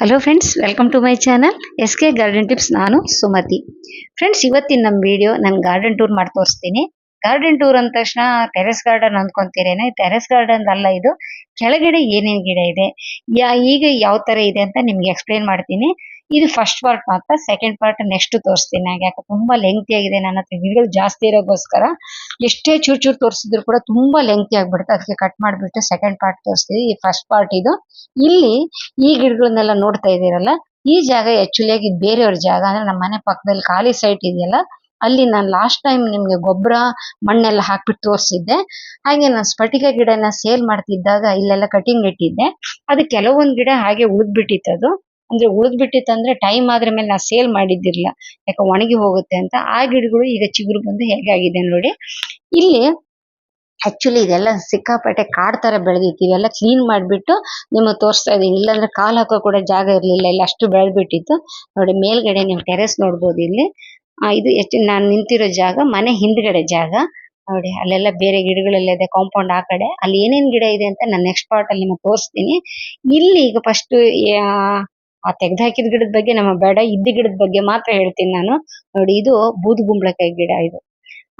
Hello friends welcome to my channel S K garden tips ನಾನು Sumathi. Friends ಇವತ್ತಿನ ನಮ್ಮ video ನಾನು ಗಾರ್ಡನ್ ಟೂರ್ ಮಾಡಿ ತೋರಿಸ್ತೀನಿ. ಗಾರ್ಡನ್ ಟೂರ್ ಅಂದ ತಕ್ಷಣ ಟೆರೆಸ್ ಗಾರ್ಡನ್ ಅಂದ್ಕೊಂತೀರೇನೆ? ಟೆರೆಸ್ ಗಾರ್ಡನ್ ಅಲ್ಲ ಇದು ಕೆಳಗಡೆ ಏನೇನು ಗಿಡ ಇದೆ? ಯಾ, ಈಗ ಯಾವ ತರ ಇದೆ ಅಂತ ನಿಮಗೆ ಎಕ್ಸ್ಪ್ಲೇನ್ ಮಾಡ್ತೀನಿ. ಇದು ಫಸ್ಟ್ ಪಾರ್ಟ್ ಮಾತ್ರ ಸೆಕೆಂಡ್ ಪಾರ್ಟ್ ನೆಕ್ಸ್ಟ್ ತೋರಿಸ್ತೀನಿ ನಾನು ಯಾಕೆ ತುಂಬಾ ಲೆಂಥಿ ಆಗಿದೆ ನನ್ನ ಹತ್ರ. ಗಿಡಗಳು ಜಾಸ್ತಿ ಇರೋಕೋಸ್ಕರ ಎಷ್ಟೇ ಚೂರ್ ಚೂರ್ ತೋರಿಸಿದ್ರು ಕೂಡ ತುಂಬಾ ಲೆಂಥಿ ಆಗ್ಬಿಡುತ್ತೆ. ಅದಕ್ಕೆ ಕಟ್ ಮಾಡ್ಬಿಟ್ಟು ಸೆಕೆಂಡ್ ಪಾರ್ಟ್ ತೋರಿಸ್ತೀವಿ. ಈ ಫಸ್ಟ್ ಪಾರ್ಟ್ ಇದು. ಇಲ್ಲಿ ಈ ಗಿಡಗಳನ್ನೆಲ್ಲ ನೋಡ್ತಾ ಇದೀರಲ್ಲ ಈ ಜಾಗ ಆಕ್ಚುಲಿ ಆಗಿ ಬೇರೆಯವ್ರ ಜಾಗ. ಅಂದ್ರೆ ನಮ್ಮ ಮನೆ ಪಕ್ಕದಲ್ಲಿ ಖಾಲಿ ಸೈಟ್ ಇದೆಯಲ್ಲ, ಅಲ್ಲಿ ನಾನು ಲಾಸ್ಟ್ ಟೈಮ್ ನಿಮ್ಗೆ ಗೊಬ್ಬರ ಮಣ್ಣೆಲ್ಲ ಹಾಕ್ಬಿಟ್ಟು ತೋರಿಸಿದ್ದೆ. ಹಾಗೆ ನಾನು ಸ್ಫಟಿಕ ಗಿಡನ ಸೇಲ್ ಮಾಡ್ತಿದ್ದಾಗ ಇಲ್ಲೆಲ್ಲ ಕಟಿಂಗ್ ಇಟ್ಟಿದ್ದೆ. ಅದು ಕೆಲವೊಂದು ಗಿಡ ಹಾಗೆ ಉಳಿದ್ಬಿಟ್ಟಿತ್ತು ಅದು. ಅಂದ್ರೆ ಉಳಿದ್ಬಿಟ್ಟಿತ್ತು ಅಂದ್ರೆ ಟೈಮ್ ಆದ್ರೆ ಮೇಲೆ ನಾ ಸೇಲ್ ಮಾಡಿದ್ದಿರ್ಲಿಲ್ಲ. ಯಾಕೆ ಒಣಗಿ ಹೋಗುತ್ತೆ ಅಂತ. ಆ ಗಿಡಗಳು ಈಗ ಚಿಗುರು ಬಂದು ಹೇಗಾಗಿದೆ ನೋಡಿ. ಇಲ್ಲಿ ಆಕ್ಚುಲಿ ಇದೆಲ್ಲ ಸಿಕ್ಕಾಪಟ್ಟೆ ಕಾಡ್ ತರ ಬೆಳೆದಿತ್ತು ಇವೆಲ್ಲ ಕ್ಲೀನ್ ಮಾಡ್ಬಿಟ್ಟು ನಿಮಗೆ ತೋರಿಸ್ತಾ ಇದೀನಿ ಇಲ್ಲಾಂದ್ರೆ ಕಾಲ್ ಹಾಕೋ ಕೂಡ ಜಾಗ ಇರಲಿಲ್ಲ. ಇಲ್ಲ ಅಷ್ಟು ಬೆಳೆದ್ಬಿಟ್ಟಿತ್ತು. ನೋಡಿ ಮೇಲ್ಗಡೆ ನೀವು ಟೆರೆಸ್ ನೋಡ್ಬೋದು ಇಲ್ಲಿ. ಇದು ಹೆಚ್ಚು ನಾನು ನಿಂತಿರೋ ಜಾಗ, ಮನೆ ಹಿಂದ್ಗಡೆ ಜಾಗ. ನೋಡಿ, ಅಲ್ಲೆಲ್ಲ ಬೇರೆ ಗಿಡಗಳೆಲ್ಲ ಇದೆ ಕಾಂಪೌಂಡ್ ಆ ಕಡೆ. ಅಲ್ಲಿ ಏನೇನ್ ಗಿಡ ಇದೆ ಅಂತ ನಾನು ನೆಕ್ಸ್ಟ್ ಪಾರ್ಟ್ ಅಲ್ಲಿ ನಿಮಗೆ ತೋರಿಸ್ತೀನಿ. ಇಲ್ಲಿ ಈಗ ಫಸ್ಟ್ ಆ ತೆಗ್ದ್ ಹಾಕಿದ ಗಿಡದ ಬಗ್ಗೆ, ನಮ್ಮ ಬೇಡ ಇದ್ದ ಗಿಡದ ಬಗ್ಗೆ ಮಾತ್ರ ಹೇಳ್ತೀನಿ ನಾನು. ನೋಡಿ, ಇದು ಬೂದು ಗುಂಬಳಕಾಯಿ ಗಿಡ ಇದು.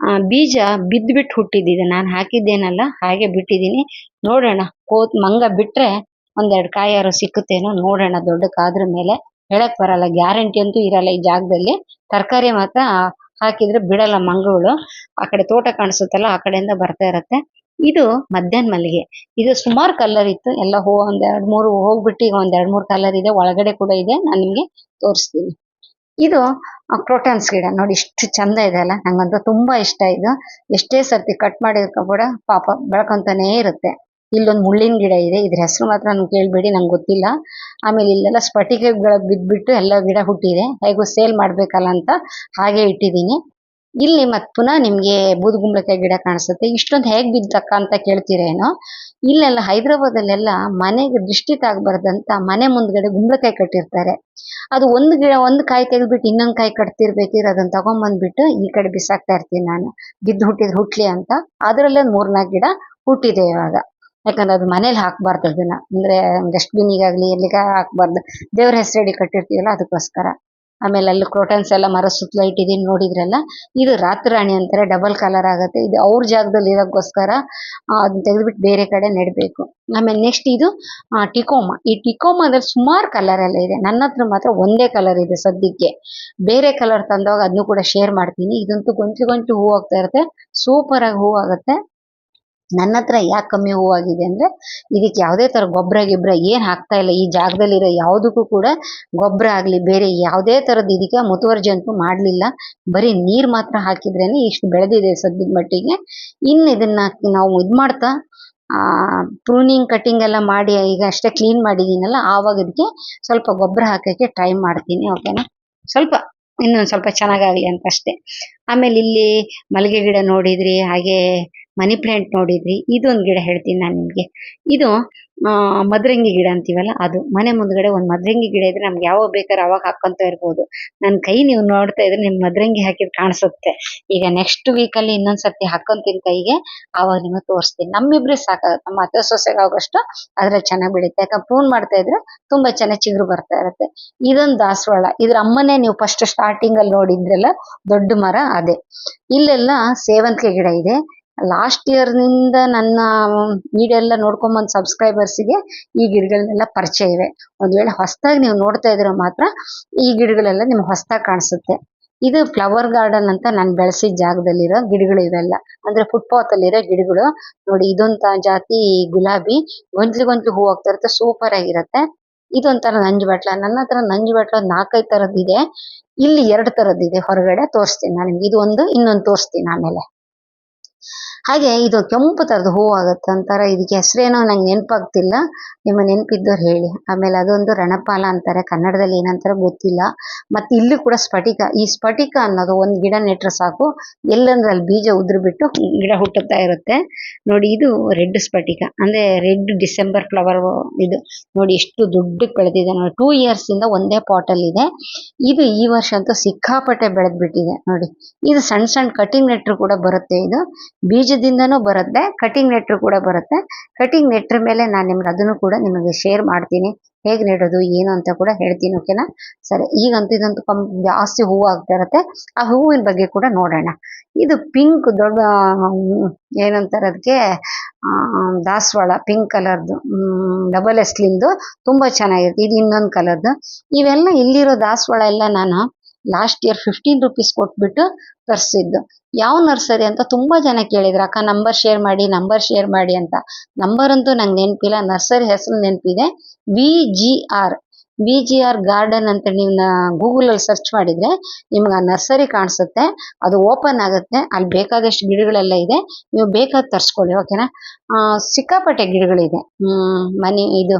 ಆ, ಬೀಜ ಬಿದ್ದು ಬಿಟ್ಟು ಹುಟ್ಟಿದ್ದು ನಾನು ಹಾಕಿದ್ದೇನಲ್ಲ, ಹಾಗೆ ಬಿಟ್ಟಿದ್ದೀನಿ. ನೋಡೋಣ, ಕೋತ್, ಮಂಗ ಬಿಟ್ರೆ ಒಂದೆರಡು ಕಾಯಾರು ಸಿಕ್ಕುತ್ತೇನೋ ನೋಡೋಣ ದೊಡ್ಡ ಕಾದ್ರ ಮೇಲೆ. ಹೇಳಕ್ ಬರಲ್ಲ, ಗ್ಯಾರಂಟಿ ಅಂತೂ ಇರಲ್ಲ ಈ ಜಾಗದಲ್ಲಿ. ತರಕಾರಿ ಮಾತ್ರ ಹಾಕಿದ್ರೆ ಬಿಡಲ್ಲ ಮಂಗಗಳು. ಆ ಕಡೆ ತೋಟ ಕಾಣಿಸುತ್ತಲ್ಲ, ಆ ಕಡೆಯಿಂದ ಬರ್ತಾ ಇರತ್ತೆ. ಇದು ಮಧ್ಯಾಹ್ನ ಮಲ್ಲಿಗೆ. ಇದು ಸುಮಾರು ಕಲರ್ ಇತ್ತು. ಎಲ್ಲ ಹೂ, ಒಂದ್ ಎರಡ್ ಮೂರು ಹೋಗ್ಬಿಟ್ಟು ಈಗ ಒಂದ್ ಎರಡ್ ಮೂರು ಕಲರ್ ಇದೆ. ಒಳಗಡೆ ಕೂಡ ಇದೆ. ನಾನು ನಿಮ್ಗೆ ತೋರಿಸ್ತೀನಿ. ಇದು ಕ್ರೋಟನ್ಸ್ ಗಿಡ. ನೋಡಿ, ಇಷ್ಟು ಚಂದ ಇದೆ ಅಲ್ಲ? ನಂಗಂತೂ ತುಂಬಾ ಇಷ್ಟ ಇದು. ಎಷ್ಟೇ ಸರ್ತಿ ಕಟ್ ಮಾಡಿದ್ರು ಕೂಡ ಪಾಪ ಬೆಳ್ಕೊಂತಾನೇ ಇರುತ್ತೆ. ಇಲ್ಲೊಂದು ಮುಳ್ಳಿನ ಗಿಡ ಇದೆ. ಇದ್ರ ಹೆಸರು ಮಾತ್ರ ನನ್ಗೆ ಕೇಳ್ಬೇಡಿ, ನಂಗೆ ಗೊತ್ತಿಲ್ಲ. ಆಮೇಲೆ ಇಲ್ಲೆಲ್ಲ ಸ್ಫಟಿಕಗಳ ಬಿದ್ಬಿಟ್ಟು ಎಲ್ಲ ಗಿಡ ಹುಟ್ಟಿದೆ. ಹೇಗೂ ಸೇಲ್ ಮಾಡ್ಬೇಕಲ್ಲ ಅಂತ ಹಾಗೆ ಇಟ್ಟಿದ್ದೀನಿ. ಇಲ್ಲಿ ಮತ್ ಪುನಃ ನಿಮ್ಗೆ ಬೂದುಗುಂಬಳಕಾಯಿ ಗಿಡ ಕಾಣಿಸುತ್ತೆ. ಇಷ್ಟೊಂದು ಹೇಗ್ ಬಿದ್ದಕ್ಕ ಅಂತ ಕೇಳ್ತೀರೇನೋ, ಇಲ್ಲೆಲ್ಲ ಹೈದರಾಬಾದಲ್ಲೆಲ್ಲ ಮನೆಗೆ ದೃಷ್ಟಿ ತಾಗಬಾರ್ದಂತ ಮನೆ ಮುಂದ್ಗಡೆ ಗುಂಬಳಕಾಯಿ ಕಟ್ಟಿರ್ತಾರೆ. ಅದು ಒಂದು ಗಿಡ, ಒಂದು ಕಾಯಿ ತೆಗೆದ್ಬಿಟ್ಟು ಇನ್ನೊಂದ್ ಕಾಯಿ ಕಟ್ತಿರ್ಬೇಕಿದ್ರೆ ಅದನ್ನ ತಗೊಂಬಂದ್ಬಿಟ್ಟು ಈ ಕಡೆ ಬಿಸಾಕ್ತಾ ಇರ್ತೀನಿ ನಾನು. ಬಿದ್ದು ಹುಟ್ಟಿದ್ರೆ ಹುಟ್ಲಿ ಅಂತ. ಅದರಲ್ಲೇ ಮೂರ್ನಾಲ್ಕು ಗಿಡ ಹುಟ್ಟಿದೆ ಇವಾಗ. ಯಾಕಂದ್ರೆ ಅದು ಮನೇಲಿ ಹಾಕ್ಬಾರ್ದು ಅದನ್ನ. ಅಂದ್ರೆ ಡಸ್ಟ್ಬಿನ್ನಿಗಾಗ್ಲಿ ಎಲ್ಲಿಗ ಹಾಕ್ಬಾರ್ದು. ದೇವ್ರ ಹೆಸರಡಿ ಕಟ್ಟಿರ್ತೀವಲ್ಲ ಅದಕ್ಕೋಸ್ಕರ. ಆಮೇಲೆ ಅಲ್ಲಿ ಕ್ರೋಟನ್ಸ್ ಎಲ್ಲ ಮರ ಸುತ್ತಲ ಇಟ್ಟಿದ್ದೀನಿ ನೋಡಿದ್ರಲ್ಲ? ಇದು ರಾತ್ರಾಣಿ ಅಂತಾರೆ ಡಬಲ್ ಕಲರ್ ಆಗುತ್ತೆ. ಇದು ಅವ್ರ ಜಾಗದಲ್ಲಿ ಇರೋಕ್ಕೋಸ್ಕರ ಅದನ್ನ ತೆಗೆದ್ಬಿಟ್ಟು ಬೇರೆ ಕಡೆ ನೆಡಬೇಕು. ಆಮೇಲೆ ನೆಕ್ಸ್ಟ್ ಇದು ಟಿಕೋಮ. ಈ ಟಿಕೋಮದಲ್ಲಿ ಸುಮಾರು ಕಲರ್ ಎಲ್ಲ ಇದೆ. ನನ್ನ ಹತ್ರ ಮಾತ್ರ ಒಂದೇ ಕಲರ್ ಇದೆ ಸದ್ಯಕ್ಕೆ. ಬೇರೆ ಕಲರ್ ತಂದಾಗ ಅದನ್ನು ಕೂಡ ಶೇರ್ ಮಾಡ್ತೀನಿ. ಇದಂತೂ ಗೊಂಚು ಗೊಂಚು ಹೂ ಆಗ್ತಾ ಇರುತ್ತೆ. ಸೂಪರ್ ಆಗಿ ಹೂ ಆಗುತ್ತೆ. ನನ್ನ ಹತ್ರ ಯಾಕೆ ಕಮ್ಮಿ ಹೂವಾಗಿದೆ ಅಂದ್ರೆ, ಇದಕ್ಕೆ ಯಾವುದೇ ತರ ಗೊಬ್ಬರ ಗಿಬ್ಬರ ಏನ್ ಹಾಕ್ತಾ ಇಲ್ಲ. ಈ ಜಾಗದಲ್ಲಿರೋ ಯಾವುದಕ್ಕೂ ಕೂಡ ಗೊಬ್ಬರ ಆಗ್ಲಿ, ಬೇರೆ ಯಾವುದೇ ತರದ ಇದಕ್ಕೆ ಮುತುವರ್ಜಿ ಅಂತೂ ಮಾಡ್ಲಿಲ್ಲ. ಬರೀ ನೀರ್ ಮಾತ್ರ ಹಾಕಿದ್ರೇನೆ ಇಷ್ಟು ಬೆಳೆದಿದೆ ಸದ್ಯದ ಮಟ್ಟಿಗೆ. ಇನ್ನು ಇದನ್ನ ನಾವು ಇದ್ ಮಾಡ್ತಾ ಪ್ರೂನಿಂಗ್ ಕಟಿಂಗ್ ಎಲ್ಲ ಮಾಡಿ, ಈಗ ಅಷ್ಟೇ ಕ್ಲೀನ್ ಮಾಡಿದೀನಲ್ಲ, ಆವಾಗ ಇದಕ್ಕೆ ಸ್ವಲ್ಪ ಗೊಬ್ಬರ ಹಾಕಕ್ಕೆ ಟ್ರೈ ಮಾಡ್ತೀನಿ ಓಕೆನಾ ಸ್ವಲ್ಪ, ಇನ್ನೊಂದ್ ಸ್ವಲ್ಪ ಚೆನ್ನಾಗಾಗ್ಲಿ ಅಂತ ಅಷ್ಟೇ ಆಮೇಲೆ ಇಲ್ಲಿ ಮಲ್ಲಿಗೆ ಗಿಡ ನೋಡಿದ್ರಿ, ಹಾಗೆ ಮನಿ ಪ್ಲಾಂಟ್ ನೋಡಿದ್ರಿ, ಇದೊಂದು ಗಿಡ ಹೇಳ್ತೀನಿ ನಾನು ನಿಮಗೆ. ಇದು ಮದರಂಗಿ ಗಿಡ ಅಂತೀವಲ್ಲ, ಅದು. ಮನೆ ಮುಂದ್ಗಡೆ ಒಂದು ಮದರಂಗಿ ಗಿಡ ಇದ್ರೆ ನಮ್ಗೆ ಯಾವಾಗ ಬೇಕಾದ್ರೆ ಅವಾಗ ಹಾಕೊಂತ ಇರ್ಬೋದು. ನನ್ನ ಕೈ ನೀವು ನೋಡ್ತಾ ಇದ್ರೆ ನಿಮ್ ಮದರಂಗಿ ಹಾಕಿದ್ ಕಾಣಿಸುತ್ತೆ. ಈಗ ನೆಕ್ಸ್ಟ್ ವೀಕ್ ಅಲ್ಲಿ ಇನ್ನೊಂದ್ ಸರ್ತಿ ಹಾಕೊಂತೀನಿ ಕೈಗೆ ಆವಾಗ ನಿಮಗೆ ತೋರಿಸ್ತೀನಿ. ನಮ್ಮಿಬ್ರೆ ಸಾಕಾಗುತ್ತೆ ನಮ್ಮ ಅತ್ತೆ ಸೊಸೆಗೆ ಆಗೋಷ್ಟು ಚೆನ್ನಾಗಿ ಬೆಳೀತೆ ಯಾಕಂದ್ರೆ ಪ್ರೂನ್ ಮಾಡ್ತಾ ಇದ್ರೆ ತುಂಬಾ ಚೆನ್ನಾಗಿ ಚಿಗುರು ಬರ್ತಾ ಇರುತ್ತೆ. ಇದೊಂದು ದಾಸವಾಳ. ಇದ್ರ ಅಮ್ಮನೇ ನೀವು ಫಸ್ಟ್ ಸ್ಟಾರ್ಟಿಂಗ್ ಅಲ್ಲಿ ನೋಡಿದ್ರಲ್ಲ, ದೊಡ್ಡ ಮರ ಅದೇ. ಇಲ್ಲೆಲ್ಲ ಸೇವಂತಿಗೆ ಗಿಡ ಇದೆ. ಲಾಸ್ಟ್ ಇಯರ್ನಿಂದ ನನ್ನ ವಿಡಿಯೋ ಎಲ್ಲ ನೋಡ್ಕೊಂಡ್ ಬಂದ್ ಸಬ್ಸ್ಕ್ರೈಬರ್ಸ್ಗೆ ಈ ಗಿಡಗಳನ್ನೆಲ್ಲ ಪರಿಚಯ ಇವೆ ಒಂದ್ ವೇಳೆ ಹೊಸದಾಗಿ ನೀವು ನೋಡ್ತಾ ಇದ್ರೆ ಮಾತ್ರ ಈ ಗಿಡಗಳೆಲ್ಲ ನಿಮ್ಗೆ ಹೊಸದಾಗಿ ಕಾಣಿಸುತ್ತೆ. ಇದು ಫ್ಲವರ್ ಗಾರ್ಡನ್ ಅಂತ ನಾನು ಬೆಳೆಸಿದ ಜಾಗದಲ್ಲಿರೋ ಗಿಡಗಳು ಇವೆಲ್ಲ ಅಂದ್ರೆ ಫುಟ್ಪಾತ್ ಅಲ್ಲಿರೋ ಗಿಡಗಳು. ನೋಡಿ ಇದೊಂದು ಜಾತಿ ಗುಲಾಬಿ. ಗೊಂಚಲು ಗೊಂಚಲು ಹೂ ಆಗ್ತಾ ಇರುತ್ತೆ ಸೂಪರ್ ಆಗಿರುತ್ತೆ. ಇದೊಂಥರ ನಂಜು ಬಟ್ಲ ನನ್ನ ಹತ್ರ ನಂಜು ಬಟ್ಲ ನಾಲ್ಕೈದು ತರದ್ ಇದೆ. ಇಲ್ಲಿ ಎರಡು ಇದೆ. ಹೊರಗಡೆ ತೋರಿಸ್ತೀನಿ ನಾನು ನಿಮ್ಗೆ. ಇದು ಒಂದು, ಇನ್ನೊಂದು ತೋರಿಸ್ತೀನಿ ಆಮೇಲೆ. ಹಾಗೆ ಇದು ಕೆಂಪು ತರದ ಹೂ ಆಗುತ್ತೆ ಅಂತಾರೆ. ಇದಕ್ಕೆ ಹೆಸರೇನೋ ನಂಗೆ ನೆನಪಾಗ್ತಿಲ್ಲ. ನಿಮ್ಮ ನೆನಪಿದ್ದವ್ರು ಹೇಳಿ. ಆಮೇಲೆ ಅದೊಂದು ರಣಪಾಲ ಅಂತಾರೆ. ಕನ್ನಡದಲ್ಲಿ ಏನಂತಾರೆ ಗೊತ್ತಿಲ್ಲ. ಮತ್ತೆ ಇಲ್ಲಿ ಕೂಡ ಸ್ಫಟಿಕ. ಈ ಸ್ಫಟಿಕ ಅನ್ನೋದು ಒಂದು ಗಿಡ ನೆಟ್ಟರೆ ಸಾಕು. ಎಲ್ಲಂದ್ರೆ ಅಲ್ಲಿ ಬೀಜ ಉದುರಿಬಿಟ್ಟು ಗಿಡ ಹುಟ್ಟುತ್ತಾ ಇರುತ್ತೆ. ನೋಡಿ, ಇದು ರೆಡ್ ಸ್ಫಟಿಕ. ಅಂದ್ರೆ ರೆಡ್ ಡಿಸೆಂಬರ್ ಫ್ಲವರ್ ಇದು. ನೋಡಿ ಎಷ್ಟು ದೊಡ್ಡ ಬೆಳೆದಿದೆ. ನೋಡಿ, ಟೂ ಇಯರ್ಸ್ ಇಂದ ಒಂದೇ ಪಾಟ್ ಅಲ್ಲಿ ಇದೆ. ಇದು ಈ ವರ್ಷ ಅಂತೂ ಸಿಕ್ಕಾಪಟ್ಟೆ ಬೆಳೆದ್ಬಿಟ್ಟಿದೆ. ನೋಡಿ, ಇದು ಸಣ್ಣ ಸಣ್ಣ ಕಟಿಂಗ್ ನೆಟ್ರು ಕೂಡ ಬರುತ್ತೆ ಇದು. ಬೀಜದಿಂದನೂ ಬರುತ್ತೆ ಕಟಿಂಗ್ ನೆಟ್ರು ಕೂಡ ಬರುತ್ತೆ. ಕಟಿಂಗ್ ನೆಟ್ರ ಮೇಲೆ ನಾನು ನಿಮ್ಗೆ ಅದನ್ನು ಕೂಡ ನಿಮಗೆ ಶೇರ್ ಮಾಡ್ತೀನಿ. ಹೇಗೆ ನೆಡೋದು, ಏನು ಅಂತ ಕೂಡ ಹೇಳ್ತೀನಿ ಓಕೆನಾ ಸರಿ ಈಗಂತೂ ಇದಂತೂ ಕಮ್ ಜಾಸ್ತಿ ಹೂವು ಆಗ್ತಾ ಇರುತ್ತೆ. ಆ ಹೂವಿನ ಬಗ್ಗೆ ಕೂಡ ನೋಡೋಣ. ಇದು ಪಿಂಕ್ ದೊಡ್ಡ ಏನಂತಾರೆ ಅದಕ್ಕೆ ದಾಸವಾಳ ಪಿಂಕ್ ಕಲರ್ದು ಡಬಲ್ ಎಸ್ಲಿಂದು ತುಂಬ ಚೆನ್ನಾಗಿರುತ್ತೆ. ಇದು ಇನ್ನೊಂದು ಕಲರ್ದು ಇವೆಲ್ಲ ಇಲ್ಲಿರೋ ದಾಸವಾಳ ಎಲ್ಲ ನಾನು ಲಾಸ್ಟ್ ಇಯರ್ ಫಿಫ್ಟೀನ್ ರುಪೀಸ್ ಕೊಟ್ಬಿಟ್ಟು ತರಿಸಿದ್ದು. ಯಾವ ನರ್ಸರಿ ಅಂತ ತುಂಬಾ ಜನ ಕೇಳಿದ್ರು, ಅಕ್ಕ ನಂಬರ್ ಶೇರ್ ಮಾಡಿ ನಂಬರ್ ಶೇರ್ ಮಾಡಿ ಅಂತ. ನಂಬರ್ ಅಂತೂ ನಂಗೆ ನೆನಪಿಲ್ಲ, ನರ್ಸರಿ ಹೆಸರು ನೆನಪಿದೆ. V G R V G R garden ಅಂತ ನೀವು ಗೂಗಲ್ ಅಲ್ಲಿ ಸರ್ಚ್ ಮಾಡಿದ್ರೆ ನಿಮಗೆ ಆ ನರ್ಸರಿ ಕಾಣಿಸುತ್ತೆ. ಅದು ಓಪನ್ ಆಗುತ್ತೆ. ಅಲ್ಲಿ ಬೇಕಾದಷ್ಟು ಗಿಡಗಳೆಲ್ಲ ಇದೆ. ನೀವು ಬೇಕಾದ ತರಿಸ್ಕೊಳ್ಳಿ ಓಕೆನಾ ಆ, ಸಿಕ್ಕಾಪಟ್ಟೆ ಗಿಡಗಳಿದೆ. ಹ್ಮ್ ಮನಿ ಇದು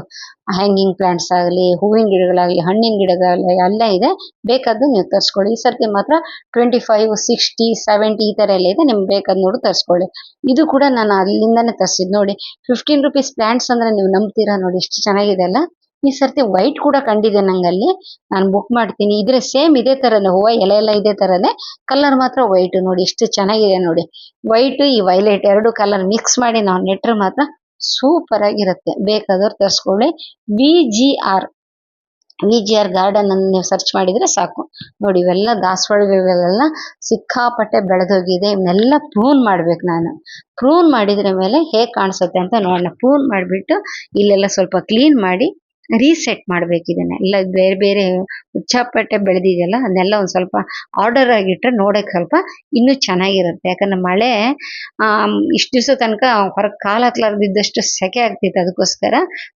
ಹ್ಯಾಂಗಿಂಗ್ ಪ್ಲಾಂಟ್ಸ್ ಆಗಲಿ ಹೂವಿನ ಗಿಡಗಳಾಗಲಿ ಹಣ್ಣಿನ ಗಿಡಗಳಾಗಲಿ ಎಲ್ಲ ಇದೆ. ಬೇಕಾದ್ದು ನೀವು ತರಿಸ್ಕೊಳ್ಳಿ. ಈ ಸರ್ತಿ ಮಾತ್ರ ಟ್ವೆಂಟಿ ಫೈವ್ ಸಿಕ್ಸ್ಟಿ ಸೆವೆಂಟಿ ಈ ತರ ಎಲ್ಲ ಇದೆ. ನಿಮ್ಗೆ ಬೇಕಾದ್ ನೋಡಿ ತರಿಸ್ಕೊಳ್ಳಿ. ಇದು ಕೂಡ ನಾನು ಅಲ್ಲಿಂದಾನೆ ತರಿಸಿದ್ದು ನೋಡಿ ಫಿಫ್ಟೀನ್ ರುಪೀಸ್ ಪ್ಲಾಂಟ್ಸ್ ಅಂದ್ರೆ ನೀವು ನಂಬ್ತೀರಾ? ನೋಡಿ ಎಷ್ಟು ಚೆನ್ನಾಗಿದೆ ಅಲ್ಲ? ಈ ಸರ್ತಿ ವೈಟ್ ಕೂಡ ಕಂಡಿದೆ ನಂಗಲ್ಲಿ. ನಾನು ಬುಕ್ ಮಾಡ್ತೀನಿ. ಇದ್ರೆ ಸೇಮ್ ಇದೇ ತರನೇ, ಹೂವ ಎಲೆ ಎಲ್ಲ ಇದೇ ತರನೇ. ಕಲರ್ ಮಾತ್ರ ವೈಟ್ ನೋಡಿ, ಎಷ್ಟು ಚೆನ್ನಾಗಿದೆ ನೋಡಿ. ವೈಟ್ ಈ ವೈಲೆಟ್ ಎರಡು ಕಲರ್ ಮಿಕ್ಸ್ ಮಾಡಿ ನಾವು ನೆಟ್ರೆ ಮಾತ್ರ ಸೂಪರ್ ಆಗಿರುತ್ತೆ. ಬೇಕಾದವ್ರು ತರಿಸ್ಕೊಳ್ಳಿ. V G R V G R garden ಅನ್ನು ನೀವು ಸರ್ಚ್ ಮಾಡಿದ್ರೆ ಸಾಕು. ನೋಡಿ, ಇವೆಲ್ಲ ದಾಸವಾಳಗಳೆಲ್ಲ ಸಿಕ್ಕಾಪಟ್ಟೆ ಬೆಳೆದೋಗಿದೆ. ಇವನ್ನೆಲ್ಲ ಪ್ರೂನ್ ಮಾಡ್ಬೇಕು ನಾನು. ಪ್ರೂನ್ ಮಾಡಿದ್ರೆ ಮೇಲೆ ಹೇಗೆ ಕಾಣಿಸುತ್ತೆ ಅಂತ ನೋಡೋಣ. ಪ್ರೂನ್ ಮಾಡಿಬಿಟ್ಟು ಇಲ್ಲೆಲ್ಲ ಸ್ವಲ್ಪ ಕ್ಲೀನ್ ಮಾಡಿ ರೀಸೆಟ್ ಮಾಡ್ಬೇಕು ಇದನ್ನ ಎಲ್ಲ ಬೇರೆ ಬೇರೆ ಹುಚ್ಚಾಪಟ್ಟೆ ಬೆಳೆದಿದೆಯಲ್ಲ ಅದನ್ನೆಲ್ಲ ಒಂದು ಸ್ವಲ್ಪ ಆರ್ಡರ್ ಆಗಿಟ್ರೆ ನೋಡಕ್ಕೆ ಸ್ವಲ್ಪ ಇನ್ನೂ ಚೆನ್ನಾಗಿರುತ್ತೆ. ಯಾಕಂದ್ರೆ ಮಳೆ ಇಷ್ಟು ದಿವಸ ತನಕ ಹೊರಗೆ ಕಾಲು ಹಾಕ್ಲಾರ್ದಿದ್ದಷ್ಟು ಸೆಕೆ ಆಗ್ತಿತ್ತು. ಅದಕ್ಕೋಸ್ಕರ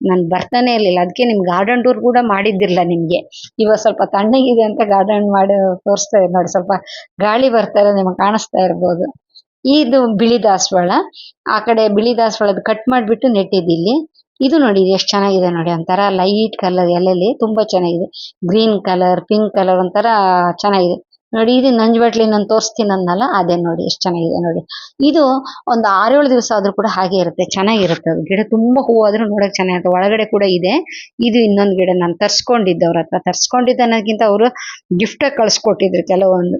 ನಾನು ಬರ್ತಾನೆ ಇರಲಿಲ್ಲ. ಅದಕ್ಕೆ ನಿಮ್ ಗಾರ್ಡನ್ ಟೂರ್ ಕೂಡ ಮಾಡಿದ್ದಿರಲ್ಲ ನಿಮಗೆ. ಇವಾಗ ಸ್ವಲ್ಪ ತಣ್ಣಗಿದೆ ಅಂತ ಗಾರ್ಡನ್ ಮಾಡಿ ತೋರಿಸ್ತಾ ಇದೆ ನೋಡಿ. ಸ್ವಲ್ಪ ಗಾಳಿ ಬರ್ತಾ ಇರೋದು ನಿಮಗೆ ಕಾಣಿಸ್ತಾ ಇರ್ಬೋದು. ಇದು ಬಿಳಿ ದಾಸವಾಳ. ಆ ಕಡೆ ಬಿಳಿ ದಾಸವಾಳದ ಕಟ್ ಮಾಡಿಬಿಟ್ಟು ನೆಟ್ಟಿದ್ದಿಲ್ಲಿ ಇದು ನೋಡಿ ಎಷ್ಟು ಚೆನ್ನಾಗಿದೆ ನೋಡಿ. ಒಂತರ ಲೈಟ್ ಕಲರ್ ಎಲ್ಲೆಲ್ಲಿ ತುಂಬಾ ಚೆನ್ನಾಗಿದೆ. ಗ್ರೀನ್ ಕಲರ್ ಪಿಂಕ್ ಕಲರ್ ಒಂಥರ ಚೆನ್ನಾಗಿದೆ. ನೋಡಿ, ಇದು ನಂಜುಬಟ್ಲಿ ನಾನು ತೋರಿಸ್ತೀನಿ ಅಂದ್ನಲ್ಲ, ಅದೇ ನೋಡಿ, ಎಷ್ಟು ಚೆನ್ನಾಗಿದೆ ನೋಡಿ. ಇದು ಒಂದು ಆರೇಳು ದಿವಸ ಆದ್ರೂ ಕೂಡ ಹಾಗೆ ಇರುತ್ತೆ, ಚೆನ್ನಾಗಿರುತ್ತೆ ಅದು ಗಿಡ. ತುಂಬಾ ಹೂವು ಆದ್ರೂ ನೋಡಕ್ ಚೆನ್ನಾಗಿರುತ್ತೆ. ಒಳಗಡೆ ಕೂಡ ಇದೆ. ಇದು ಇನ್ನೊಂದು ಗಿಡ ನಾನು ತರ್ಸ್ಕೊಂಡಿದ್ದೆ ಅವ್ರ ಹತ್ರ. ತರ್ಸ್ಕೊಂಡಿದ್ದೆ ಅನ್ನೋದಕ್ಕಿಂತ ಅವರು ಗಿಫ್ಟ್ ಕಳ್ಸಿಕೊಟ್ಟಿದ್ರು ಕೆಲವೊಂದು.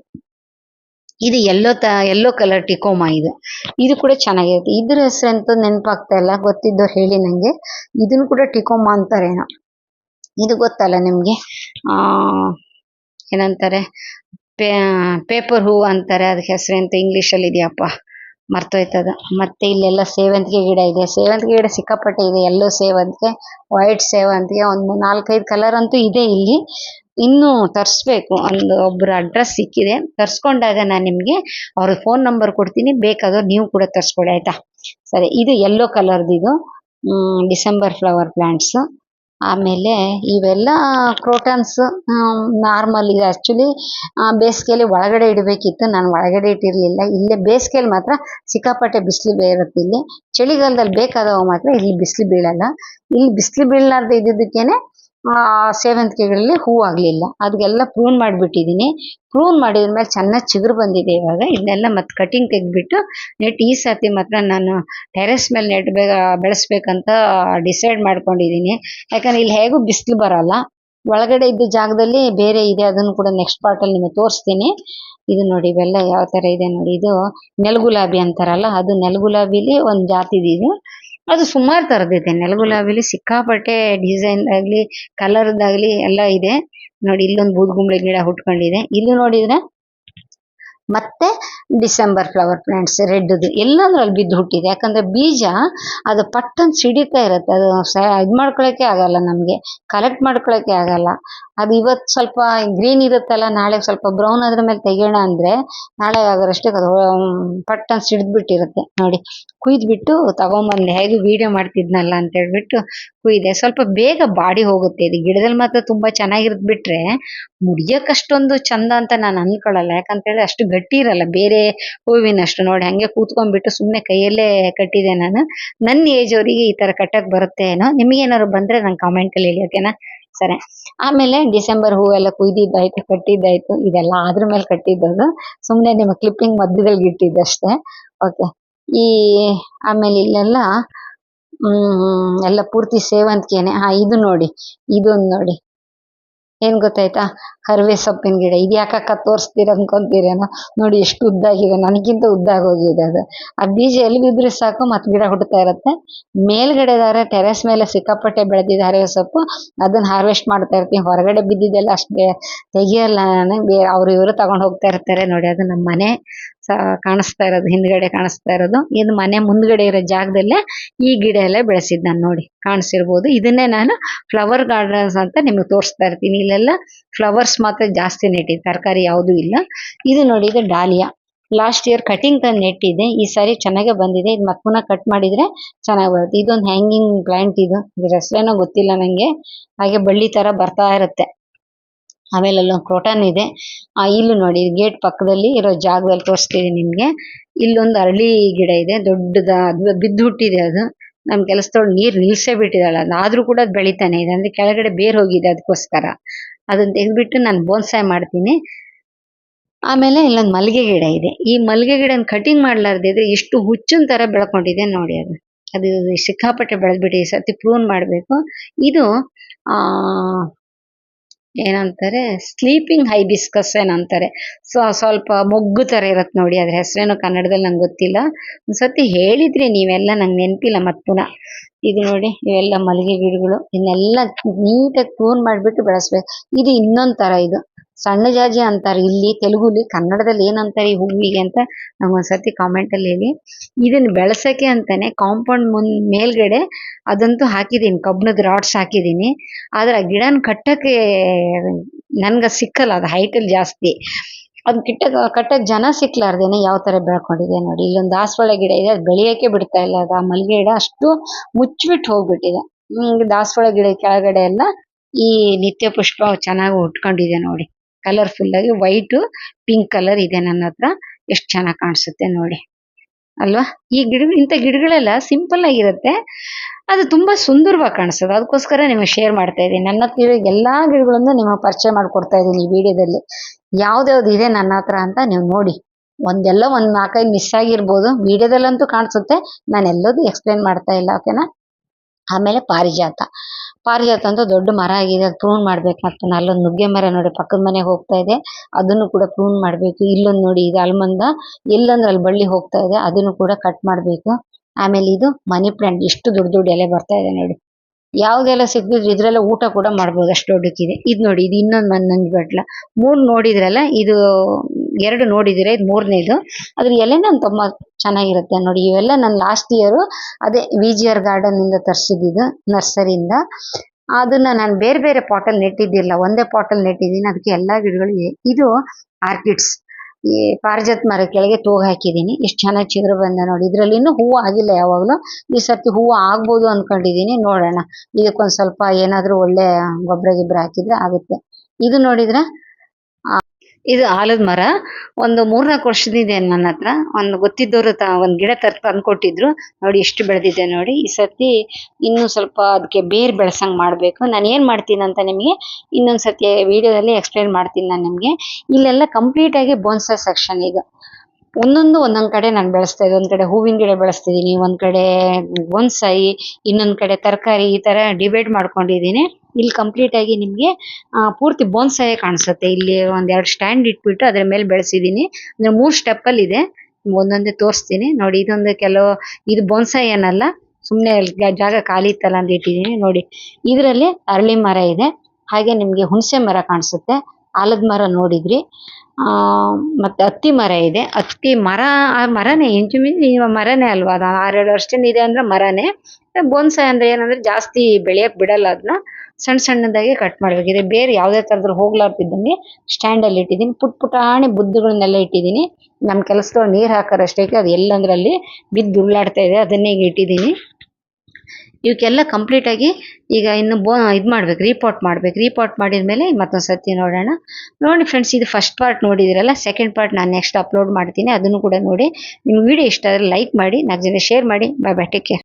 ಇದು ಎಲ್ಲೋ ತ, ಎಲ್ಲೋ ಕಲರ್ ಟಿಕೋಮಾ ಇದು. ಇದು ಕೂಡ ಚೆನ್ನಾಗಿರುತ್ತೆ. ಇದ್ರ ಹೆಸರಂತೂ ನೆನಪಾಗ್ತಾ ಇಲ್ಲ, ಗೊತ್ತಿದ್ದವ್ರು ಹೇಳಿ ನಂಗೆ. ಇದನ್ನು ಕೂಡ ಟಿಕೋಮಾ ಅಂತಾರೇನೋ. ಇದು ಗೊತ್ತಲ್ಲ ನಿಮಗೆ? ಏನಂತಾರೆ? ಪೇಪರ್ ಹೂವು ಅಂತಾರೆ ಅದಕ್ಕೆ ಹೆಸರೆಂತ ಇಂಗ್ಲೀಷಲ್ಲಿ ಇದೆಯಪ್ಪ ಮರ್ತೋಯ್ತದ. ಮತ್ತೆ ಇಲ್ಲೆಲ್ಲ ಸೇವಂತಿಗೆ ಗಿಡ ಇದೆ. ಸೇವಂತಿಗೆ ಗಿಡ ಸಿಕ್ಕಾಪಟ್ಟೆ ಇದೆ. ಎಲ್ಲೋ ಸೇವಂತಿಗೆ, ವೈಟ್ ಸೇವಂತಿಗೆ, ಒಂದು ನಾಲ್ಕೈದು ಕಲರ್ ಅಂತೂ ಇದೆ ಇಲ್ಲಿ. ಇನ್ನು ತರಿಸ್ಬೇಕು. ಒಂದು ಒಬ್ಬರ ಅಡ್ರೆಸ್ ಸಿಕ್ಕಿದೆ. ತರಿಸ್ಕೊಂಡಾಗ ನಾನು ನಿಮಗೆ ಅವ್ರ ಫೋನ್ ನಂಬರ್ ಕೊಡ್ತೀನಿ. ಬೇಕಾದ್ರೆ ನೀವು ಕೂಡ ತರಿಸ್ಕೊಳ್ಳಿ, ಆಯ್ತಾ? ಸರಿ, ಇದು ಯೆಲ್ಲೋ ಇದು. ಡಿಸೆಂಬರ್ ಫ್ಲವರ್ ಪ್ಲಾಂಟ್ಸ್ ಆಮೇಲೆ ಇವೆಲ್ಲ ಕ್ರೋಟನ್ಸ್ ನಾರ್ಮಲ್ ಇದೆ ಆ್ಯಕ್ಚುಲಿ ಬೇಸಿಗೆಯಲ್ಲಿ ಒಳಗಡೆ ಇಡಬೇಕಿತ್ತು. ನಾನು ಒಳಗಡೆ ಇಟ್ಟಿರಲಿಲ್ಲ. ಇಲ್ಲೇ ಬೇಸಿಗೆಯಲ್ಲಿ ಮಾತ್ರ ಸಿಕ್ಕಾಪಟ್ಟೆ ಬಿಸಿಲು ಇರುತ್ತೆ ಇಲ್ಲಿ. ಚಳಿಗಾಲದಲ್ಲಿ ಬೇಕಾದವ ಮಾತ್ರ ಇಲ್ಲಿ ಬಿಸಿಲು ಬೀಳಲ್ಲ. ಇಲ್ಲಿ ಬಿಸಿಲು ಬೀಳಲಾರ್ದೆ ಇದ್ದಿದ್ದಕ್ಕೇನೆ ಸೇವಂತಿಗೆಗಳಲ್ಲಿ ಹೂ ಆಗಲಿಲ್ಲ. ಅದಕ್ಕೆಲ್ಲ ಪ್ರೂನ್ ಮಾಡಿಬಿಟ್ಟಿದ್ದೀನಿ ಪ್ರೂನ್ ಮಾಡಿದ ಮೇಲೆ ಚೆನ್ನಾಗಿ ಚಿಗುರು ಬಂದಿದೆ ಇವಾಗ. ಇದನ್ನೆಲ್ಲ ಮತ್ತೆ ಕಟಿಂಗ್ ತೆಗೆದ್ಬಿಟ್ಟು ನೆಟ್ ಈ ಸರ್ತಿ ಮಾತ್ರ ನಾನು ಟೆರೆಸ್ ಮೇಲೆ ನೆಟ್ ಬೇಗ ಬೆಳೆಸ್ಬೇಕಂತ ಡಿಸೈಡ್ ಮಾಡ್ಕೊಂಡಿದ್ದೀನಿ ಯಾಕಂದ್ರೆ ಇಲ್ಲಿ ಹೇಗೂ ಬಿಸಿಲು ಬರಲ್ಲ. ಒಳಗಡೆ ಇದ್ದ ಜಾಗದಲ್ಲಿ ಬೇರೆ ಇದೆ. ಅದನ್ನು ಕೂಡ ನೆಕ್ಸ್ಟ್ ಪಾರ್ಟಲ್ಲಿ ನಿಮಗೆ ತೋರಿಸ್ತೀನಿ. ಇದು ನೋಡಿ ಇವೆಲ್ಲ ಯಾವ ಥರ ಇದೆ ನೋಡಿ. ಇದು ನೆಲಗುಲಾಬಿ ಅಂತಾರಲ್ಲ, ಅದು ನೆಲಗುಲಾಬಿಲಿ ಒಂದು ಜಾತಿದು ಇದು. ಅದು ಸುಮಾರು ನೆಲ ನೆಲಗುಲಾಬಿಲಿ ಸಿಕ್ಕಾಪಟ್ಟೆ ಡಿಸೈನ್ ಆಗ್ಲಿ ಕಲರ್ ದಾಗ್ಲಿ ಎಲ್ಲ ಇದೆ. ನೋಡಿ, ಇಲ್ಲೊಂದು ಬೂದ್ಗುಂಬಳಿ ಗಿಡ ಹುಟ್ಕೊಂಡಿದೆ. ಇಲ್ಲಿ ನೋಡಿದ್ರೆ ಮತ್ತೆ ಡಿಸೆಂಬರ್ ಫ್ಲವರ್ ಪ್ಲಾಂಟ್ಸ್ ರೆಡ್ದು, ಎಲ್ಲದ್ರಲ್ಲಿ ಬಿದ್ದು ಹುಟ್ಟಿದೆ. ಯಾಕಂದ್ರೆ ಬೀಜ ಅದು ಪಟ್ಟಂತ ಸಿಡಿತಾ ಇರುತ್ತೆ. ಅದು ಇದು ಮಾಡ್ಕೊಳಕ್ಕೆ ಆಗಲ್ಲ ನಮಗೆ ಕಲೆಕ್ಟ್ ಮಾಡ್ಕೊಳಕ್ಕೆ ಆಗಲ್ಲ. ಅದು ಇವತ್ತು ಸ್ವಲ್ಪ ಗ್ರೀನ್ ಇರುತ್ತಲ್ಲ, ನಾಳೆ ಸ್ವಲ್ಪ ಬ್ರೌನ್ ಅದ್ರ ಮೇಲೆ ತೆಗೆಯೋಣ ಅಂದ್ರೆ ನಾಳೆ ಆಗೋರಷ್ಟಕ್ಕೆ ಅದು ಪಟ್ಟಂತ ಸಿಡಿದ್ಬಿಟ್ಟಿರುತ್ತೆ. ನೋಡಿ, ಕುಯ್ದ್ಬಿಟ್ಟು ತಗೊಂಬಂದೆ. ಹೇಗೆ ವಿಡಿಯೋ ಮಾಡ್ತಿದ್ನಲ್ಲ ಅಂತ ಹೇಳ್ಬಿಟ್ಟು ಕುಯ್ದೆ. ಸ್ವಲ್ಪ ಬೇಗ ಬಾಡಿ ಹೋಗುತ್ತೆ. ಇದು ಗಿಡದಲ್ಲಿ ಮಾತ್ರ ತುಂಬಾ ಚೆನ್ನಾಗಿರೋದು ಬಿಟ್ರೆ ಮುಡಿಯಕ್ಕೆ ಅಷ್ಟೊಂದು ಚಂದ ಅಂತ ನಾನು ಅನ್ಕೊಳ್ಳಲ್ಲ ಯಾಕಂತೇಳಿ ಅಷ್ಟು ಗಟ್ಟಿ ಇರಲ್ಲ ಬೇರೆ ಹೂವಿನಷ್ಟು ನೋಡಿ ಹಂಗೆ ಕೂತ್ಕೊಂಡ್ಬಿಟ್ಟು ಸುಮ್ಮನೆ ಕೈಯಲ್ಲೇ ಕಟ್ಟಿದೆ ನಾನು. ನನ್ನ ಏಜ್ ಅವರಿಗೆ ಈ ತರ ಕಟ್ಟಕ್ ಬರುತ್ತೆ ಏನೋ? ನಿಮಗೆ ಏನಾದ್ರು ಬಂದ್ರೆ ನಂಗೆ ಕಾಮೆಂಟ್ ಅಲ್ಲಿ ಹೇಳಿ ಓಕೆನಾ ಸರಿ. ಆಮೇಲೆ ಡಿಸೆಂಬರ್ ಹೂವೆಲ್ಲ ಕುಯ್ದಿದ್ದಾಯ್ತು, ಕಟ್ಟಿದ್ದಾಯ್ತು, ಇದೆಲ್ಲ ಅದ್ರ ಮೇಲೆ ಕಟ್ಟಿದ್ದದು ಸುಮ್ಮನೆ ನಿಮ್ಮ ಕ್ಲಿಪ್ಪಿಂಗ್ ಮಧ್ಯದಲ್ಲಿ ಇಟ್ಟಿದ್ದಷ್ಟೇ ಓಕೆ ಈ ಆಮೇಲೆ ಇಲ್ಲೆಲ್ಲ, ಹ್ಮ್, ಎಲ್ಲ ಪೂರ್ತಿ ಸೇವಂತಿಗೆನೆ. ಹಾ ಇದು ನೋಡಿ, ಇದೊಂದು ನೋಡಿ. ಏನ್ ಗೊತ್ತಾಯ್ತಾ? ಕರಿವೆ ಸೊಪ್ಪಿನ ಗಿಡ. ಇದು ಯಾಕಕ್ಕ ತೋರಿಸ್ತೀರ ಅನ್ಕೊಂತೀರೇನೋ? ನೋಡಿ ಎಷ್ಟು ಉದ್ದ ಆಗಿದೆ ನನಗಿಂತ ಉದ್ದ ಆಗೋಗಿದೆ ಅದು. ಆ ಬೀಜ ಎಲ್ಲಿ ಬಿದ್ದರೆ ಸಾಕು, ಮತ್ತೆ ಗಿಡ ಹುಡ್ತಾ ಇರುತ್ತೆ. ಮೇಲ್ಗಡೆ ಇದಾರೆ ಟೆರೆಸ್ ಮೇಲೆ ಸಿಕ್ಕಾಪಟ್ಟೆ ಬೆಳೆದಿದ್ದಾರೆ ಸೊಪ್ಪು. ಅದನ್ನ ಹಾರ್ವೆಸ್ಟ್ ಮಾಡ್ತಾ ಇರ್ತೀನಿ. ಹೊರಗಡೆ ಬಿದ್ದಿದ್ದೆಲ್ಲ ಅಷ್ಟೇ ತೆಗಿಯಲ್ಲ ನಾನು. ಬೇ ಅವ್ರು ಇವರು ತಗೊಂಡು ಹೋಗ್ತಾ ಇರ್ತಾರೆ. ನೋಡಿ, ಅದು ನಮ್ಮ ಮನೆ. ಕಾಣಿಸ್ತಾ ಇರೋದು, ಹಿಂದ್ಗಡೆ ಕಾಣಿಸ್ತಾ ಇರೋದು. ಇದು ಮನೆ ಮುಂದ್ಗಡೆ ಇರೋ ಜಾಗದಲ್ಲೇ ಈ ಗಿಡ ಎಲ್ಲ ಬೆಳೆಸಿದ್ ನಾನು ನೋಡಿ. ಕಾಣಿಸಿರ್ಬೋದು. ಇದನ್ನೇ ನಾನು ಫ್ಲವರ್ ಗಾರ್ಡನ್ಸ್ ಅಂತ ನಿಮಗೆ ತೋರಿಸ್ತಾ ಇರ್ತೀನಿ. ಇಲ್ಲೆಲ್ಲ ಫ್ಲವರ್ಸ್ ಮಾತ್ರ ಜಾಸ್ತಿ ನೆಟ್ಟಿದೆ. ತರಕಾರಿ ಯಾವುದು ಇಲ್ಲ. ಇದು ನೋಡಿ, ಇದು ಡಾಲಿಯಾ. ಲಾಸ್ಟ್ ಇಯರ್ ಕಟಿಂಗ್ ತಂದು ನೆಟ್ಟಿದೆ ಈ ಸಾರಿ ಚೆನ್ನಾಗೆ ಬಂದಿದೆ. ಇದು ಮತ್ತೆ ಪುನಃ ಕಟ್ ಮಾಡಿದ್ರೆ ಚೆನ್ನಾಗಿ ಬರುತ್ತೆ. ಇದೊಂದು ಹ್ಯಾಂಗಿಂಗ್ ಪ್ಲಾಂಟ್ ಇದು. ಇದ್ರ ಹೆಸರೇನೋ ಗೊತ್ತಿಲ್ಲ ನಂಗೆ. ಹಾಗೆ ಬಳ್ಳಿ ತರ ಬರ್ತಾ ಇರುತ್ತೆ. ಆಮೇಲೆ ಅಲ್ಲೊಂದು ಕ್ರೋಟನ್ ಇದೆ. ಆ, ಇಲ್ಲಿ ನೋಡಿ ಗೇಟ್ ಪಕ್ಕದಲ್ಲಿ ಇರೋ ಜಾಗದಲ್ಲಿ ತೋರಿಸ್ತೀವಿ ನಿಮ್ಗೆ. ಇಲ್ಲೊಂದು ಅರಳಿ ಗಿಡ ಇದೆ. ದೊಡ್ಡದ, ಅದು ಬಿದ್ದು ಹುಟ್ಟಿದೆ ಅದು. ನಮ್ ಕೆಲಸದೊಳಗೆ ನೀರ್ ನಿಲ್ಸೇ ಬಿಟ್ಟಿದಾಳೆ ಅದು ಆದ್ರೂ ಕೂಡ ಅದು ಬೆಳಿತಾನೆ. ಇದೆ ಅಂದ್ರೆ ಕೆಳಗಡೆ ಬೇರ್ ಹೋಗಿದೆ ಅದಕ್ಕೋಸ್ಕರ. ಅದನ್ನ ತೆಗೆದ್ಬಿಟ್ಟು ನಾನು ಬೋನ್ಸಾಯ್ ಮಾಡ್ತೀನಿ. ಆಮೇಲೆ ಇಲ್ಲೊಂದು ಮಲ್ಲಿಗೆ ಗಿಡ ಇದೆ. ಈ ಮಲ್ಲಿಗೆ ಗಿಡನ ಕಟಿಂಗ್ ಮಾಡ್ಲಾರ್ದಿದ್ರೆ ಎಷ್ಟು ಹುಚ್ಚಿನ ತರ ಬೆಳ್ಕೊಂಡಿದೆ ನೋಡಿ ಅದು. ಅದು ಸಿಕ್ಕಾಪಟ್ಟೆ ಬೆಳೆದ್ಬಿಟ್ಟು ಈ ಸರ್ತಿ ಪ್ರೂನ್ ಮಾಡಬೇಕು. ಇದು, ಆ, ಏನಂತಾರೆ? ಸ್ಲೀಪಿಂಗ್ ಹೈಬಿಸ್ಕಸ್ ಏನಂತಾರೆ. ಸೊ ಸ್ವಲ್ಪ ಮೊಗ್ಗು ಥರ ಇರತ್ತೆ ನೋಡಿ ಅದ್ರ ಹೆಸರೇನು ಕನ್ನಡದಲ್ಲಿ ನಂಗೆ ಗೊತ್ತಿಲ್ಲ. ಒಂದ್ಸತಿ ಹೇಳಿದ್ರಿ ನೀವೆಲ್ಲ ನಂಗೆ ನೆನಪಿಲ್ಲ ಮತ್ತೆ ಪುನಃ. ಇದು ನೋಡಿ, ಇವೆಲ್ಲ ಮಲ್ಲಿಗೆ ಗಿಡಗಳು. ಇದನ್ನೆಲ್ಲ ನೀಟಾಗಿ ಪ್ರೂನ್ ಮಾಡಿಬಿಟ್ಟು ಬೆಳೆಸ್ಬೇಕು. ಇದು ಇನ್ನೊಂದ್ ತರ ಇದು. ಸಣ್ಣ ಜಾಜಿ ಅಂತಾರೆ ಇಲ್ಲಿ ತೆಲುಗುಲಿ ಕನ್ನಡದಲ್ಲಿ ಏನಂತಾರೆ ಈ ಹೂವಿಗೆ ಅಂತ ನಂಗೊಂದ್ಸತಿ ಕಾಮೆಂಟ್ ಅಲ್ಲಿ ಹೇಳಿ. ಇದನ್ನ ಬೆಳೆಸಕ್ಕೆ ಅಂತಾನೆ ಕಾಂಪೌಂಡ್ ಮುಂದ್ ಮೇಲ್ಗಡೆ ಅದಂತೂ ಹಾಕಿದೀನಿ ಕಬ್ಬಿಣದ ರಾಡ್ಸ್ ಹಾಕಿದೀನಿ. ಆದ್ರೆ ಆ ಗಿಡನ ಕಟ್ಟಕ್ಕೆ ನನ್ಗ ಸಿಕ್ಕಲ್ಲ, ಅದು ಹೈಟ್ ಅಲ್ಲಿ ಜಾಸ್ತಿ. ಅದ್ ಕಿಟ್ಟ ಕಟ್ಟಕ್ ಜನ ಸಿಕ್ಲಾರ್ದೇನೆ ಯಾವ ತರ ಬೆಳ್ಕೊಂಡಿದೆ ನೋಡಿ. ಇಲ್ಲೊಂದು ದಾಸವಾಳ ಗಿಡ ಇದೆ, ಅದು ಬೆಳೆಯಕ್ಕೆ ಬಿಡ್ತಾ ಇಲ್ಲ. ಅದು ಆ ಮಲ್ಲಿಗೆ ಗಿಡ ಅಷ್ಟು ಮುಚ್ಚಿಬಿಟ್ಟು ಹೋಗ್ಬಿಟ್ಟಿದೆ. ಹ್ಮ್, ದಾಸವಾಳ ಗಿಡ ಕೆಳಗಡೆ ಎಲ್ಲ ಈ ನಿತ್ಯ ಪುಷ್ಪ ಚೆನ್ನಾಗಿ ಉಟ್ಕೊಂಡಿದೆ ನೋಡಿ. ಕಲರ್ಫುಲ್ ಆಗಿ ವೈಟ್ ಪಿಂಕ್ ಕಲರ್ ಇದೆ ನನ್ನ ಹತ್ರ ಎಷ್ಟು ಚೆನ್ನಾಗಿ ಕಾಣಿಸುತ್ತೆ ನೋಡಿ. ಅಲ್ವಾ? ಈ ಗಿಡ ಇಂಥ ಗಿಡಗಳೆಲ್ಲ ಸಿಂಪಲ್ ಆಗಿರುತ್ತೆ. ಅದು ತುಂಬಾ ಸುಂದರವಾಗಿ ಕಾಣಿಸ್ತದೆ. ಅದಕ್ಕೋಸ್ಕರ ನಿಮಗೆ ಶೇರ್ ಮಾಡ್ತಾ ಇದ್ದೀನಿ. ನನ್ನ ಹತ್ರ ಎಲ್ಲ ಗಿಡಗಳನ್ನು ನಿಮಗೆ ಪರಿಚಯ ಮಾಡಿಕೊಡ್ತಾ ಇದ್ದೀನಿ ಈ ವಿಡಿಯೋದಲ್ಲಿ. ಯಾವ್ದ್ಯಾವ್ದು ಇದೆ ನನ್ನ ಹತ್ರ ಅಂತ ನೀವು ನೋಡಿ. ಒಂದೆಲ್ಲ ಒಂದ್ ನಾಲ್ಕೈದು ಮಿಸ್ ಆಗಿರ್ಬೋದು. ವಿಡಿಯೋದಲ್ಲಂತೂ ಕಾಣಿಸುತ್ತೆ. ನಾನು ಎಲ್ಲದೂ ಎಕ್ಸ್ಪ್ಲೇನ್ ಮಾಡ್ತಾ ಇಲ್ಲ ಓಕೆನಾ ಆಮೇಲೆ ಪಾರಿಜಾತ. ಪಾರಿಜಾತ ಅಂತ ದೊಡ್ಡ ಮರ ಆಗಿದೆ, ಅದು ಪ್ರೂನ್ ಮಾಡ್ಬೇಕು ಮತ್ತೆ ಅಲ್ಲೊಂದು ನುಗ್ಗೆ ಮರ ನೋಡಿ ಪಕ್ಕದ ಮನೆಗೆ ಹೋಗ್ತಾ ಇದೆ. ಅದನ್ನು ಕೂಡ ಪ್ರೂನ್ ಮಾಡಬೇಕು. ಇಲ್ಲೊಂದು ನೋಡಿ ಇದು ಅಲ್ಮಂದ ಎಲ್ಲಂದ್ರೆ ಅಲ್ಲಿ ಬಳ್ಳಿ ಹೋಗ್ತಾ ಇದೆ, ಅದನ್ನು ಕೂಡ ಕಟ್ ಮಾಡಬೇಕು. ಆಮೇಲೆ ಇದು ಮನಿ ಪ್ಲಾಂಟ್ ಎಷ್ಟು ದೊಡ್ಡ ದೊಡ್ಡ ಎಲೆ ಬರ್ತಾ ಇದೆ ನೋಡಿ. ಯಾವ್ದೆಲ್ಲ ಸಿಗ್ಬಿದ್ರು ಇದ್ರೆಲ್ಲ ಊಟ ಕೂಡ ಮಾಡ್ಬೋದು, ಅಷ್ಟು ದೊಡ್ಡಕ್ಕಿದೆ. ಇದು ನೋಡಿ, ಇದು ಇನ್ನೊಂದು ನಂಜ್ ಬಟ್ಲ ಮೂರ್ ನೋಡಿದ್ರಲ್ಲ, ಇದು ಎರಡು ನೋಡಿದಿರ? ಇದು ಮೂರನೇದು. ಅದ್ರ ಎಲೆ ನನ್ ತುಂಬಾ ಚೆನ್ನಾಗಿರುತ್ತೆ ನೋಡಿ. ಇವೆಲ್ಲ ನಾನು ಲಾಸ್ಟ್ ಇಯರ್ ಅದೇ ವಿ ಜಿ ಆರ್ ಗಾರ್ಡನ್ ಇಂದ ತರಿಸಿದ್ದು ನರ್ಸರಿಯಿಂದ ಅದನ್ನ ನಾನು ಬೇರೆ ಬೇರೆ ಪಾಟಲ್ ನೆಟ್ಟಿದ್ದಿಲ್ಲ. ಒಂದೇ ಪಾಟಲ್ ನೆಟ್ಟಿದ್ದೀನಿ. ಅದಕ್ಕೆ ಎಲ್ಲಾ ಗಿಡಗಳು ಇದು ಆರ್ಕಿಡ್ಸ್ ಈ ಪಾರಿಜಾತ ಮರ ಕೆಳಗೆ ತೂಗ ಹಾಕಿದ್ದೀನಿ. ಎಷ್ಟು ಚೆನ್ನಾಗಿ ಚಿಗುರು ಬಂದ ನೋಡಿ. ಇದರಲ್ಲಿ ಇನ್ನೂ ಹೂವು ಆಗಿಲ್ಲ ಯಾವಾಗಲೂ. ಈ ಸರ್ತಿ ಹೂವು ಆಗ್ಬೋದು ಅನ್ಕೊಂಡಿದೀನಿ ನೋಡೋಣ. ಇದಕ್ಕೊಂದ್ ಸ್ವಲ್ಪ ಏನಾದರೂ ಒಳ್ಳೆ ಗೊಬ್ಬರ ಗಿಬ್ಬರ ಹಾಕಿದ್ರೆ ಆಗುತ್ತೆ. ಇದು ನೋಡಿದ್ರ ಇದು ಆಲದ ಮರ. ಒಂದು ಮೂರ್ನಾಲ್ಕು ವರ್ಷದಿದೆ ನನ್ನ ಹತ್ರ, ಒಂದು ಗೊತ್ತಿದ್ದವರು ತ, ಒಂದು ಗಿಡ ತರ್ ತಂದು ಕೊಟ್ಟಿದ್ರು ನೋಡಿ ಎಷ್ಟು ಬೆಳೆದಿದೆ ನೋಡಿ. ಈ ಸತಿ ಇನ್ನೂ ಸ್ವಲ್ಪ ಅದಕ್ಕೆ ಬೇರ್ ಬೆಳ್ಸಂಗ್ ಮಾಡಬೇಕು. ನಾನು ಏನ್ ಮಾಡ್ತೀನಿ ಅಂತ ನಿಮಗೆ ಇನ್ನೊಂದು ಸತಿ ವಿಡಿಯೋದಲ್ಲಿ ಎಕ್ಸ್ಪ್ಲೇನ್ ಮಾಡ್ತೀನಿ ನಾನು ನಿಮಗೆ. ಇಲ್ಲೆಲ್ಲ ಕಂಪ್ಲೀಟ್ ಆಗಿ ಬೋನ್ಸಾ ಸೆಕ್ಷನ್ ಇದು. ಒಂದೊಂದು ಒಂದೊಂದು ಕಡೆ ನಾನು ಬೆಳೆಸ್ತಾ ಇದ್ದೆ. ಒಂದ್ ಕಡೆ ಹೂವಿನ ಗಿಡ ಬೆಳೆಸ್ತಿದ್ದೀನಿ ಒಂದ್ ಕಡೆ ಬೊನ್ಸಾಯಿ ಇನ್ನೊಂದ್ ಕಡೆ ತರಕಾರಿ ಈ ತರ ಡಿವೈಡ್ ಮಾಡ್ಕೊಂಡಿದ್ದೀನಿ. ಇಲ್ಲಿ ಕಂಪ್ಲೀಟ್ ಆಗಿ ನಿಮ್ಗೆ ಪೂರ್ತಿ ಬೋನ್ಸಾಯೇ ಕಾಣಿಸುತ್ತೆ. ಇಲ್ಲಿ ಒಂದೆರಡು ಸ್ಟ್ಯಾಂಡ್ ಇಟ್ಬಿಟ್ಟು ಅದ್ರ ಮೇಲೆ ಬೆಳೆಸಿದ್ದೀನಿ ಅಂದ್ರೆ ಮೂರ್ ಸ್ಟೆಪ್ ಅಲ್ಲಿ ಇದೆ. ಒಂದೊಂದೇ ತೋರಿಸ್ತೀನಿ. ನೋಡಿ, ಇದೊಂದು ಕೆಲವು, ಇದು ಬೋನ್ಸಾಯಿ ಏನಲ್ಲ ಸುಮ್ಮನೆ ಜಾಗ ಖಾಲಿ ಇತ್ತಲ್ಲ ಅಂತ ಇಟ್ಟಿದ್ದೀನಿ ನೋಡಿ, ಇದರಲ್ಲಿ ಅರಳಿ ಮರ ಇದೆ. ಹಾಗೆ ನಿಮ್ಗೆ ಹುಣಸೆ ಮರ ಕಾಣಿಸುತ್ತೆ. ಆಲದ ಮರ ನೋಡಿದ್ರಿ. ಆ, ಮತ್ತೆ ಹತ್ತಿ ಮರ ಇದೆ. ಹತ್ತಿ ಮರ, ಆ ಮರನೇ, ಇಂಚುಮಿಂಚು ಮರನೇ ಅಲ್ವಾ? ಅದು ಆರೇಳು ವರ್ಷದಿಂದ ಇದೆ ಅಂದ್ರೆ ಮರನೇ. ಬೋನ್ಸಾಯ್ ಅಂದ್ರೆ ಏನಂದ್ರೆ ಜಾಸ್ತಿ ಬೆಳೆಯಕ್ ಬಿಡಲ್ಲ ಅದನ್ನ ಸಣ್ಣ ಸಣ್ಣದಾಗಿ ಕಟ್ ಮಾಡ್ಬೇಕಿದೆ ಬೇರೆ ಯಾವ್ದೇ ತರದಲ್ಲಿ ಹೋಗ್ಲಾರ್ದಿದ್ದಂಗೆ ಸ್ಟ್ಯಾಂಡ್ ಅಲ್ಲಿ ಇಟ್ಟಿದ್ದೀನಿ. ಪುಟ್ ಪುಟಾಣಿ ಬುದ್ಧಗಳನ್ನೆಲ್ಲ ಇಟ್ಟಿದ್ದೀನಿ. ನಮ್ ಕೆಲಸದವ್ರು ನೀರ್ ಹಾಕೋರಷ್ಟೇ ಅದು ಎಲ್ಲಂದ್ರಲ್ಲಿ ಬಿದ್ದು ಉರುಳಾಡ್ತಾ ಇದೆ. ಅದನ್ನೇ ಈಗ ಇಟ್ಟಿದ್ದೀನಿ. ಇವಕ್ಕೆಲ್ಲ ಕಂಪ್ಲೀಟ್ ಆಗಿ ಈಗ ಇನ್ನು ಬೋ, ಇದು ಮಾಡ್ಬೇಕು ರಿಪೋರ್ಟ್ ಮಾಡ್ಬೇಕು. ರೀಪಾಟ್ ಮಾಡಿದ್ಮೇಲೆ ಮತ್ತೊಂದು ಸರ್ತಿ ನೋಡೋಣ. ನೋಡಿ ಫ್ರೆಂಡ್ಸ್ ಇದು ಫಸ್ಟ್ ಪಾರ್ಟ್ ನೋಡಿದಿರಲ್ಲ? ಸೆಕೆಂಡ್ ಪಾರ್ಟ್ ನಾನು ನೆಕ್ಸ್ಟ್ ಅಪ್ಲೋಡ್ ಮಾಡ್ತೀನಿ. ಅದನ್ನು ಕೂಡ ನೋಡಿ. ನಿಮ್ಗೆ ವಿಡಿಯೋ ಇಷ್ಟ ಆದರೆ ಲೈಕ್ ಮಾಡಿ, ನಾಲ್ಕು ಜನ ಶೇರ್ ಮಾಡಿ. ಬಾಯ್ ಬೈ ಟೇಕ್ ಕೇರ್